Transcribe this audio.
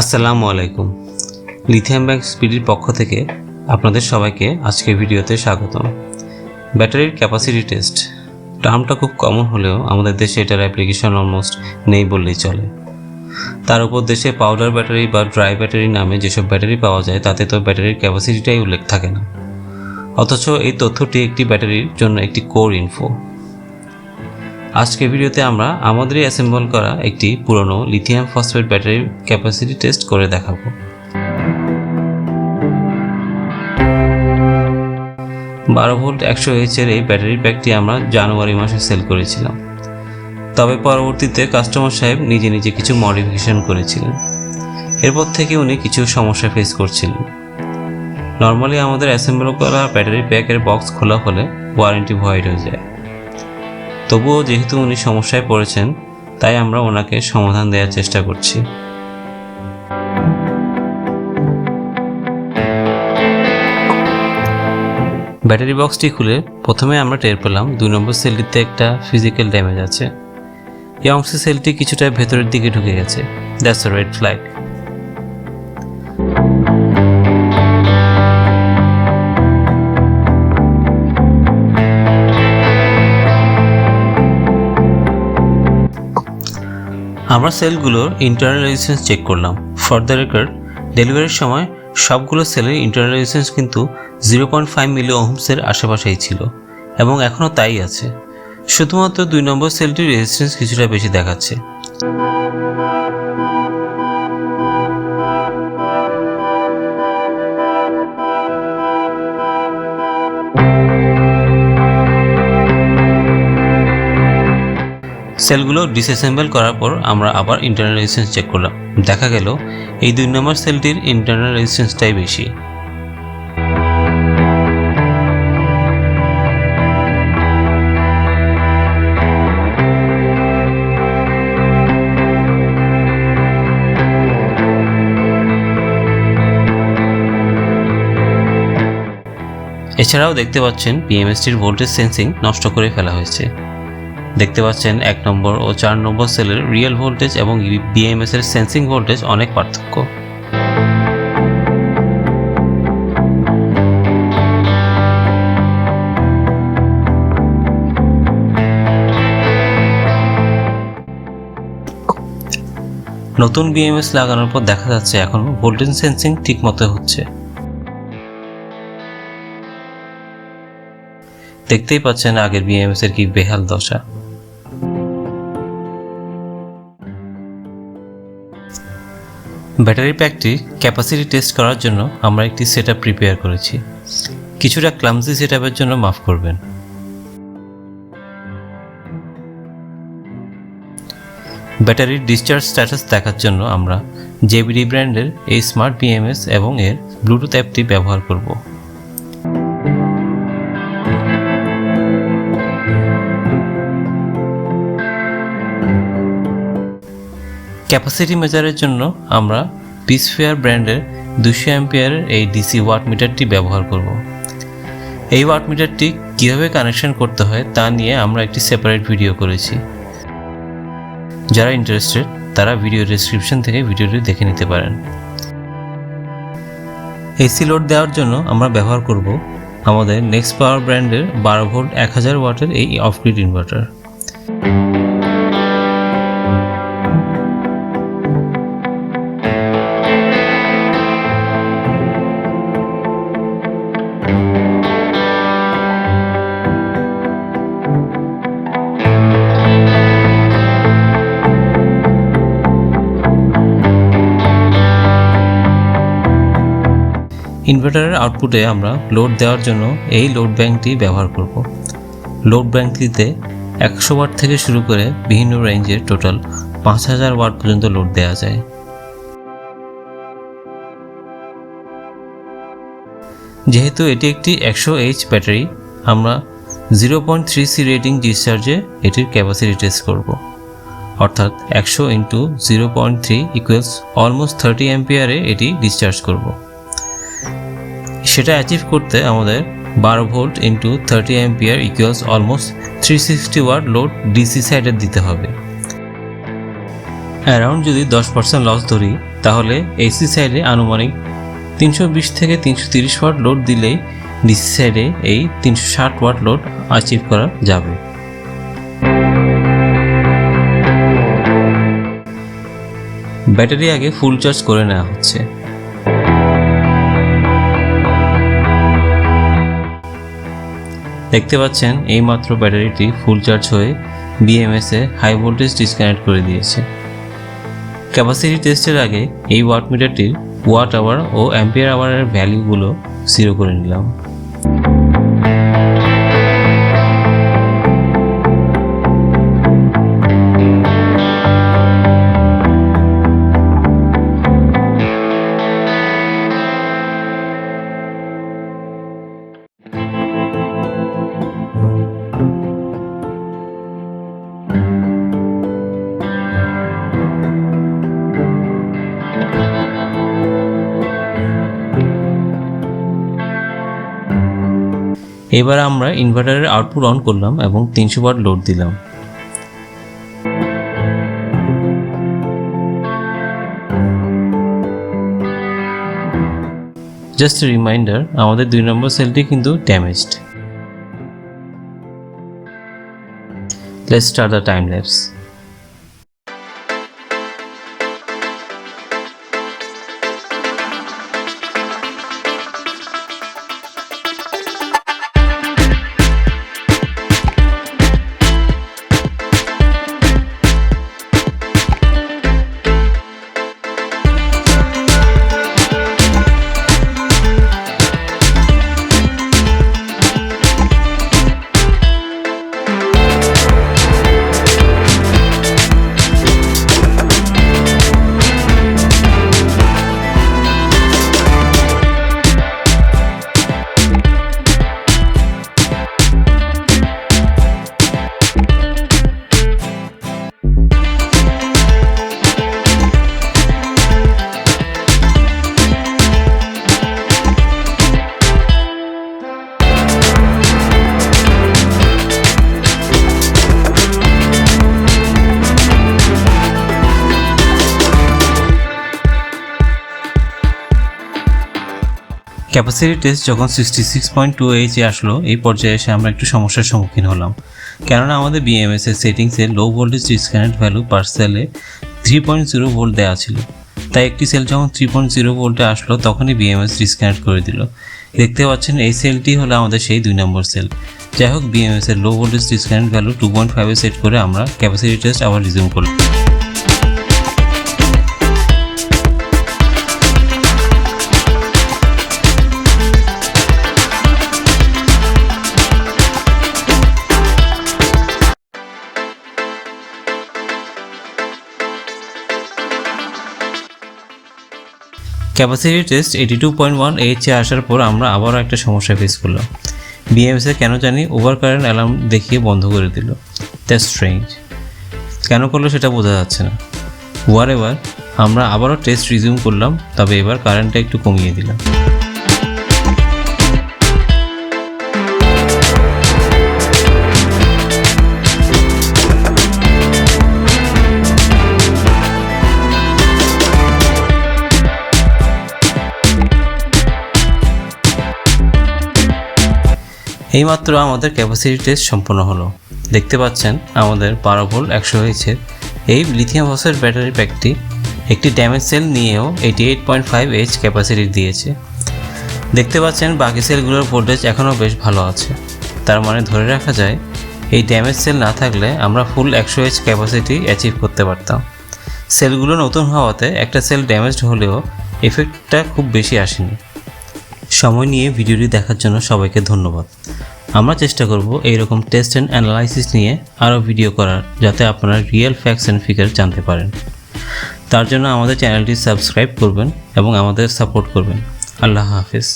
আসসালামু আলাইকুম। Lithium bank স্পিডির পক্ষ থেকে আপনাদের সবাইকে আজকের ভিডিওতে স্বাগতম। ব্যাটারির ক্যাপাসিটি টেস্ট টার্মটা খুব কমন হলেও আমাদের দেশে এটার অ্যাপ্লিকেশন অলমোস্ট নেই বললেই চলে। তার উপর দেশে পাউডার ব্যাটারি বা ড্রাই ব্যাটারি নামে যেসব ব্যাটারি পাওয়া যায়, তাতে তো ব্যাটারির ক্যাপাসিটিটাই উল্লেখ থাকে না। অথচ এই তথ্যটি একটি ব্যাটারির জন্য একটি কোর ইনফো আজকের ভিডিওতে আমরা আমাদেরই অ্যাসেম্বল করা একটি পুরনো লিথিয়াম ফসফেট ব্যাটারির ক্যাপাসিটি টেস্ট করে দেখাবো। বারো ভোল্ট একশো এইচের এই ব্যাটারি প্যাকটি আমরা জানুয়ারি মাসে সেল করেছিলাম। তবে পরবর্তীতে কাস্টমার সাহেব নিজে নিজে কিছু মডিফিকেশন করেছিলেন। এরপর থেকে উনি কিছু সমস্যা ফেস করছিলেন। নর্মালি আমাদের অ্যাসেম্বল করা ব্যাটারি প্যাকের বক্স খোলা হলে ওয়ারেন্টি ভয়েড হয়ে যায়। তবুও যেহেতু উনি সমস্যায় পড়েছেন, তাই আমরা ওনাকে সমাধান দেওয়ার চেষ্টা করছি। ব্যাটারি বক্সটি খুলে প্রথমে আমরা টের পেলাম দুই নম্বর সেলটিতে একটা ফিজিক্যাল ড্যামেজ আছে। এই অংশের সেলটি কিছুটা ভেতরের দিকে ঢুকে গেছে। দ্যাটস রেড ফ্ল্যাগ আমরা সেলগুলোর ইন্টারনাল রেজিস্ট্যান্স চেক করলাম। ফর দ্য রেকর্ড ডেলিভারির সময় সবগুলো সেলের ইন্টারনাল রেজিস্ট্যান্স কিন্তু জিরো পয়েন্ট ফাইভ মিলি ওহমসের আশেপাশেই ছিল এবং এখনও তাই আছে। শুধুমাত্র দুই নম্বর সেলটির রেজিস্ট্যান্স কিছুটা বেশি দেখাচ্ছে। সেলগুলো ডিসঅ্যাসেম্বল করার পর আমরা আবার ইন্টারনাল রেজিস্ট্যান্স চেক করলাম। দেখা গেল, এই দুই নম্বর সেলটির ইন্টারনাল রেজিস্ট্যান্সটাই বেশি। এছাড়াও দেখতে পাচ্ছেন পিএমএসটির ভোল্টেজ সেন্সিং নষ্ট করে ফেলা হয়েছে। দেখতে পাচ্ছেন এক নম্বর ও চার নম্বর সেলের রিয়েল ভোল্টেজ এবং বিএমএস এর সেন্সিং ভোল্টেজ অনেক পার্থক্য। নতুন বিএমএস লাগানোর পর দেখা যাচ্ছে এখন ভোল্টেজ সেন্সিং ঠিক মতো হচ্ছে। দেখতেই পাচ্ছেন আগের বিএমএস এর কি বেহাল দশা। ব্যাটারি প্যাকটির ক্যাপাসিটি টেস্ট করার জন্য আমরা একটি সেট প্রিপেয়ার করেছি। কিছুটা ক্লামজি সেট জন্য মাফ করবেন। ব্যাটারির ডিসচার্জ স্ট্যাটাস দেখার জন্য আমরা জেবিডি ব্র্যান্ডের এই স্মার্ট বিএমএস এবং এর ব্লুটুথ অ্যাপটি ব্যবহার করব। ক্যাপাসিটি মেজারের জন্য আমরা পিসফেয়ার ব্র্যান্ডের দুশো অ্যাম্পিয়ারের এই ডিসি ওয়াট মিটারটি ব্যবহার করব। এই ওয়াট মিটারটি কীভাবে কানেকশন করতে হয় তা নিয়ে আমরা একটি সেপারেট ভিডিও করেছি। যারা ইন্টারেস্টেড তারা ভিডিও ডিসক্রিপশন থেকে ভিডিওটি দেখে নিতে পারেন। এসি লোড দেওয়ার জন্য আমরা ব্যবহার করব আমাদের নেক্সট পাওয়ার ব্র্যান্ডের বারো ভোল্ট এক হাজার ওয়াটের এই অফগ্রিড ইনভার্টার ইনভার্টারের আউটপুটে আমরা লোড দেওয়ার জন্য এই লোড ব্যাংকটি ব্যবহার করব। লোড ব্যাংকটিতে একশো ওয়াট থেকে শুরু করে বিভিন্ন রেঞ্জের টোটাল পাঁচ হাজার ওয়াট পর্যন্ত লোড দেওয়া যায়। যেহেতু এটি একটি একশো এইচ ব্যাটারি, আমরা zero point three C rating ডিসচার্জে এটির ক্যাপাসিটি টেস্ট করব। অর্থাৎ একশো into zero point three equals almost thirty অ্যাম্পিয়ারে এটি ডিসচার্জ করব। সেটা অ্যাচিভ করতে আমাদের বারো volt into thirty ampere equals almost three sixty watt load DC সাইডে দিতে হবে। অ্যারাউন্ড যদি দশ পার্সেন্ট লস ধরি, তাহলে এসি সাইডে আনুমানিক তিনশো বিশ থেকে তিনশো তিরিশ ওয়াট লোড দিলেই ডিসি সাইডে এই তিনশো ষাট ওয়াট লোড অ্যাচিভ করা যাবে। ব্যাটারি আগে ফুল চার্জ করে নেওয়া হচ্ছে। দেখতে পাচ্ছেন, এইমাত্র ব্যাটারিটি ফুল চার্জ হয়ে বিএমএসে হাই ভোল্টেজ ডিসকানেক্ট করে দিয়েছে। ক্যাপাসিটি টেস্টের আগে এই ওয়াট মিটারটির ওয়াট আওয়ার ও অ্যাম্পিয়ার আওয়ারের ভ্যালুগুলো জিরো করে নিলাম। এবার আমরা ইনভার্টারের আউটপুট অন করলাম এবং তিনশো ওয়াট লোড দিলাম। জাস্ট রিমাইন্ডার আমাদের দুই নম্বর সেলটি কিন্তু damaged let's start the time lapse capacity test যখন সিক্সটি সিক্স পয়েন্ট টু এইচে আসলো, এই পর্যায়ে এসে আমরা একটু সমস্যার সম্মুখীন হলাম। কেননা আমাদের বিএমএস এর সেটিংসে low voltage disconnect value per সেলে থ্রি পয়েন্ট জিরো ভোল্ট দেওয়া ছিল। তাই একটি সেল যখন থ্রি পয়েন্ট জিরো ভোল্টে আসলো, তখনই বিএমএস ডিসকানেক্ট করে দিল। দেখতে পাচ্ছেন, এই সেলটি হলো আমাদের সেই দুই নম্বর সেল যাই হোক বিএমএস এর low voltage disconnect value two point ফাইভে সেট করে আমরা ক্যাপাসিটি টেস্ট আবার রিজিউম করলাম। Capacity test eighty two point one এইচে আসার পর আমরা আবারও একটা সমস্যা ফেস করলাম। বিএমএসে কেন জানি ওভার কারেন্ট অ্যালার্ম দেখিয়ে বন্ধ করে দিল। দ্যাট স্ট্রেঞ্জ কেন করল সেটা বোঝা যাচ্ছে না। ওয়ার এবার আমরা আবারও টেস্ট রিজিউম করলাম, তবে এবার কারেন্টটা একটু কমিয়ে দিলাম। এইমাত্র আমাদের ক্যাপাসিটি টেস্ট সম্পন্ন হলো। দেখতে পাচ্ছেন, আমাদের বারো ভোল্ট একশো হয়েছে। এই লিথিয়াম ফসফেট ব্যাটারি প্যাকটি একটি ড্যামেজ সেল নিয়েও eighty eight point five H capacity দিয়েছে। দেখতে পাচ্ছেন, বাকি সেলগুলোর ভোল্টেজ এখনও বেশ ভালো আছে। তার মানে ধরে রাখা যায়, এই ড্যামেজ সেল না থাকলে আমরা ফুল একশো এইচ ক্যাপাসিটি অ্যাচিভ করতে পারতাম। সেলগুলো নতুন হওয়াতে একটা সেল ড্যামেজড হলেও এফেক্টটা খুব বেশি আসেনি। সময় নিয়ে ভিডিওটি দেখার জন্য সবাইকে ধন্যবাদ। আমরা চেষ্টা করব এইরকম টেস্ট অ্যান্ড অ্যানালাইসিস নিয়ে আরও ভিডিও করার, যাতে আপনারা রিয়েল ফ্যাক্টস অ্যান্ড ফিগার জানতে পারেন। তার জন্য আমাদের চ্যানেলটি সাবস্ক্রাইব করবেন এবং আমাদের সাপোর্ট করবেন। আল্লাহ হাফিজ।